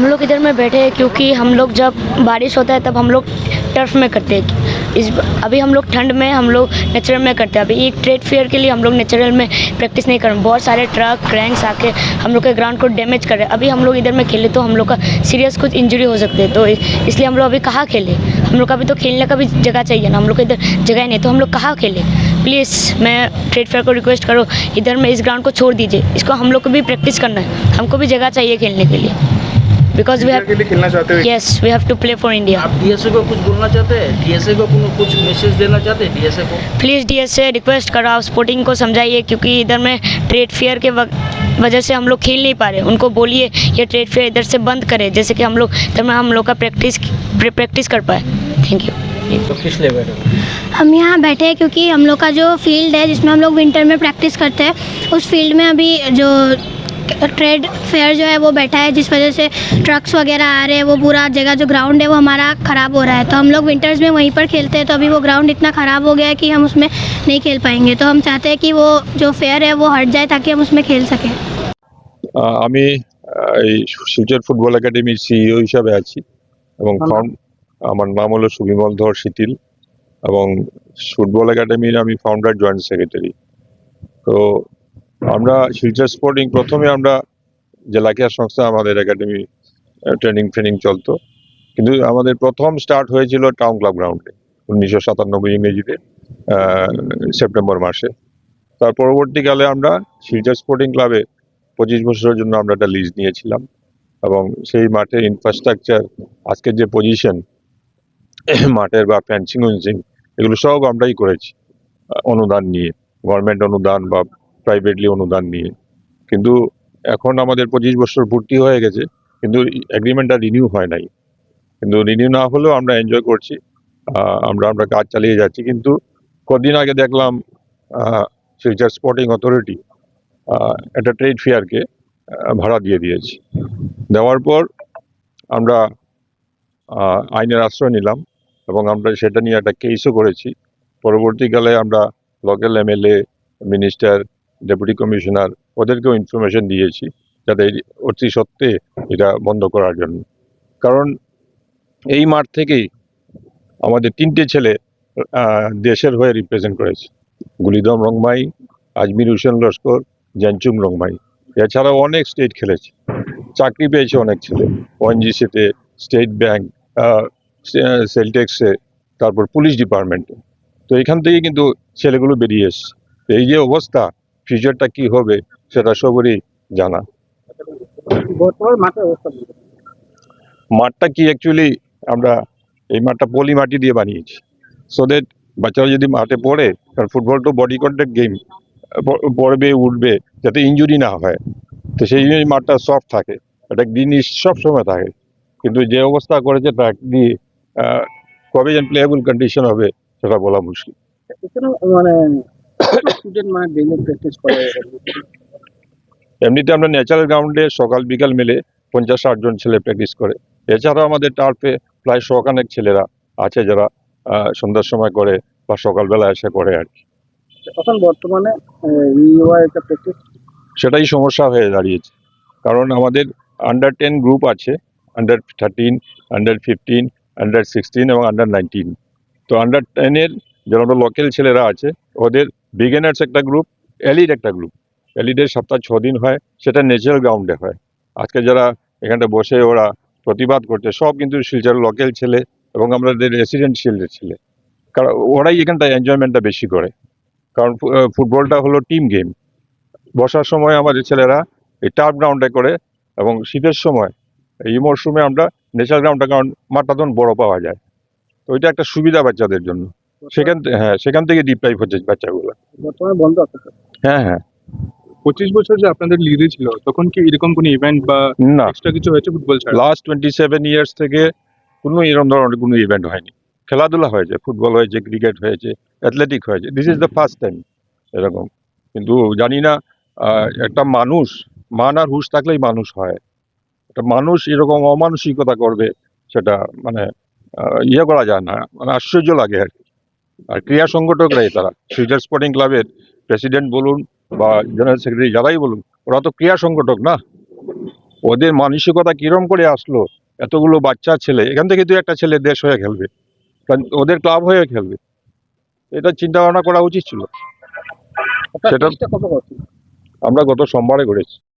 हम लोग इधर में बैठे हैं क्योंकि हम लोग जब बारिश होता है तब हम लोग टर्फ में करते हैं इस अभी हम लोग ठंड में हम लोग नेचुरल में करते हैं अभी एक ट्रेड फेयर के लिए हम लोग नेचुरल में प्रैक्टिस नहीं कर बहुत सारे ट्रक क्रैंक्स आके हम लोग के ग्राउंड को डैमेज कर रहे हैं अभी हम लोग इधर में खेले तो हम लोग का सीरियस कुछ इंजरी हो सकती है तो इसलिए हम लोग अभी कहाँ खेले हम लोग का अभी तो खेलने का भी जगह चाहिए ना हम लोग इधर जगह नहीं है, तो हम लोग कहाँ खेले प्लीज़ मैं ट्रेड फेयर को रिक्वेस्ट करो इधर में इस ग्राउंड को छोड़ दीजिए इसको हम लोग को भी प्रैक्टिस करना है हमको भी जगह चाहिए खेलने के लिए बिकॉज़ वी लिए खेलना चाहते हो? Yes we have to play for India आप डीएसए को कुछ बोलना चाहते हैं? डीएसए को कुछ कुछ मैसेज देना चाहते हैं डीएसए को? प्लीज़ डी से रिक्वेस्ट करो आप स्पोर्टिंग को समझाइए क्योंकि इधर में ट्रेड फेयर के वक- वजह से हम लोग खेल नहीं पा रहे। उनको बोलिए ये ट्रेड फेयर इधर से बंद करें जैसे कि हम लोग इधर में हम लोग का प्रैक्टिस प्रैक्टिस कर पाए। थैंक यू तो किस लिए बैठे हम यहाँ बैठे हैं क्योंकि हम लोग का जो फ़ील्ड है जिसमें हम लोग विंटर में प्रैक्टिस करते हैं उस फ़ील्ड में अभी जो ट्रेड फेयर जो है वो बैठा है जिस वजह से ट्रक्स वगैरह आ रहे हैं वो पूरा जगह जो ग्राउंड है वो हमारा ख़राब हो रहा है तो हम लोग विंटर्स में वहीं पर खेलते हैं तो अभी वो ग्राउंड इतना ख़राब हो गया है कि हम उसमें नहीं खेल पाएंगे तो हम चाहते हैं कि वो जो फेयर है वो हट जाए ताकि हम उसमें खेल सकें আহ, আমি আহ, এই শিলচর ফুটবল একাডেমির সিইও হিসাবে আছি এবং আপনার নাম? ফাউন্ড আমার নাম হলো সুবিমল ধর শীতিল এবং ফুটবল একাডেমির আমি ফাউন্ডার জয়েন্ট সেক্রেটারি তো আমরা শিলচর স্পোর্টিং প্রথমে আমরা জেলা ক্রীড়া সংস্থা, আমাদের একাডেমি ট্রেনিং ট্রেনিং চলতো। কিন্তু আমাদের প্রথম স্টার্ট হয়েছিল টাউন ক্লাব গ্রাউন্ডে উনিশশো সাতানব্বই ইংরেজিতে সেপ্টেম্বর মাসে। তার পরবর্তীকালে আমরা শিলচর স্পোর্টিং ক্লাবে পঁচিশ বছরের জন্য আমরা একটা লিজ নিয়েছিলাম। এবং সেই মাঠের ইনফ্রাস্ট্রাকচার আজকের যে পজিশন মাঠের বা ফ্যান্সিং উইন্সিং এগুলো সব আমরাই করেছি অনুদান নিয়ে। গভর্নমেন্ট অনুদান বা প্রাইভেটলি অনুদান নিয়ে। কিন্তু এখন আমাদের পঁচিশ বছর ভর্তি হয়ে গেছে, কিন্তু এগ্রিমেন্টটা রিনিউ হয় নাই। কিন্তু রিনিউ না হলেও আমরা এনজয় করছি আমরা আমরা কাজ চালিয়ে যাচ্ছি। কিন্তু কদিন আগে দেখলাম শিলচর স্পোর্টিং অথরিটি একটা ট্রেড ফেয়ারকে ভাড়া দিয়ে দিয়েছি। দেওয়ার পর আমরা আইনের আশ্রয় নিলাম এবং আমরা সেটা নিয়ে একটা কেসও করেছি। পরবর্তীকালে আমরা local MLA minister deputy commissioner ওদেরকেও ইনফরমেশন দিয়েছি যাতে অতি সত্ত্বে এটা বন্ধ করার জন্য। কারণ এই মাঠ থেকেই আমাদের তিনটে ছেলে দেশের হয়ে রিপ্রেজেন্ট করেছে। গুলিদম রংমাই, আজমির হুসেন লস্কর জ্যানচুং রংমাই। এছাড়াও অনেক স্টেট খেলেছে। চাকরি পেয়েছে অনেক ছেলে। ওএনজিসিতে স্টেট ব্যাংক সেলটেক্সে তারপর পুলিশ ডিপার্টমেন্টে তো এখান থেকে কিন্তু ছেলেগুলো বেরিয়ে এসছে। এই যে অবস্থা ফিউচারটা কি হবে সেটা সবারই জানা। মাঠটা কি অ্যাকচুয়ালি আমরা এই মাঠটা পলি মাটি দিয়ে বানিয়েছি। সো দ্যাট বাচ্চারা যদি মাঠে পড়ে কারণ ফুটবল তো বডি কন্ট্যাক্ট গেম পড়বে উঠবে যাতে ইনজুরি না হয়। তো সেই জন্য মাঠটা সফট থাকে। একটা গ্রিনিশ সব সময় থাকে। কিন্তু যে অবস্থা করেছে ট্র্যাক দিয়ে কবে যেন প্লেয়েবল কন্ডিশন হবে সেটা বলা মুশকিল। মানে স্টুডেন্ট মানে ডেইলি প্র্যাকটিস করে। এমনিতে আমরা ন্যাচারাল গ্রাউন্ডে সকাল বিকাল মিলে পঞ্চাশ ষাট জন ছেলে প্র্যাকটিস করে। এছাড়াও আমাদের টার্ফে প্রায় শখানেক ছেলেরা আছে যারা সন্ধ্যার সময় করে বা সকালবেলা এসে করে আর কি। এখন বর্তমানে প্র্যাকটিস সেটাই সমস্যা হয়ে দাঁড়িয়েছে। কারণ আমাদের আন্ডার টেন গ্রুপ আছে under thirteen under fifteen under sixteen এবং আন্ডার নাইনটিন তো আন্ডার টেনের যারা লোকাল ছেলেরা আছে ওদের বিগিনার্স একটা গ্রুপ এলিড একটা গ্রুপ এলিডের সপ্তাহ ছ দিন হয়, সেটা ন্যাচারাল গ্রাউন্ডে হয়। আজকে যারা এখানটা বসে ওরা প্রতিবাদ করছে, সব কিন্তু শিলচর লোকাল ছেলে এবং আমাদের রেসিডেন্সিয়ালের ছেলে। কারণ ওরাই এখানটায় এনজয়মেন্টটা বেশি করে। কারণ ফুটবলটা হলো টিম গেম বসার সময় আমাদের ছেলেরা এই টার্ফ গ্রাউন্ডে করে এবং শীতের সময় এই মরশুমে আমরা ন্যাচারাল গ্রাউন্ডটা কারণ মাঠটা তখন বড় পাওয়া যায়। তো ওইটা একটা সুবিধা বাচ্চাদের জন্য। সেখান থেকে হ্যাঁ সেখান থেকে ডিপ্রাইভ হচ্ছে বাচ্চাগুলো। বর্তমানে বন্ধ আছে হ্যাঁ হ্যাঁ। পঁচিশ বছর যে আপনাদের লিগে ছিল তখন কি এরকম কোনো ইভেন্ট বা না। এক্সট্রা কিছু হয়েছে ফুটবল ছাড়া? লাস্ট টোয়েন্টি সেভেন ইয়ার্স থেকে কোনো এরকম ধরনের কোনো ইভেন্ট হয়নি। খেলাধুলা হয়েছে ফুটবল হয়েছে ক্রিকেট হয়েছে অ্যাথলেটিক হয়েছে। This is the first time এরকম। কিন্তু জানি না আহ, একটা মানুষ মান আর হুশ থাকলেই মানুষ হয়। একটা মানুষ এরকম অমানসিকতা করবে সেটা মানে আহ, ইয়ে করা যায় না। মানে আশ্চর্য লাগে আর কি। আর ক্রীড়া সংগঠকরাই তারা। সুইজার স্পোর্টিং ক্লাবের প্রেসিডেন্ট বলুন বা জেনারেল সেক্রেটারি যারাই বলুন ওরা তো ক্রীড়া সংগঠক না? ওদের মানসিকতা কিরম করে আসলো? এতগুলো বাচ্চা ছেলে এখান থেকে দু একটা ছেলে দেশ হয়ে খেলবে। কারণ ওদের ক্লাব হয়ে খেলবে। এটা চিন্তা ভাবনা করা উচিত ছিল। সেটা- আমরা গত সোমবারে করেছি।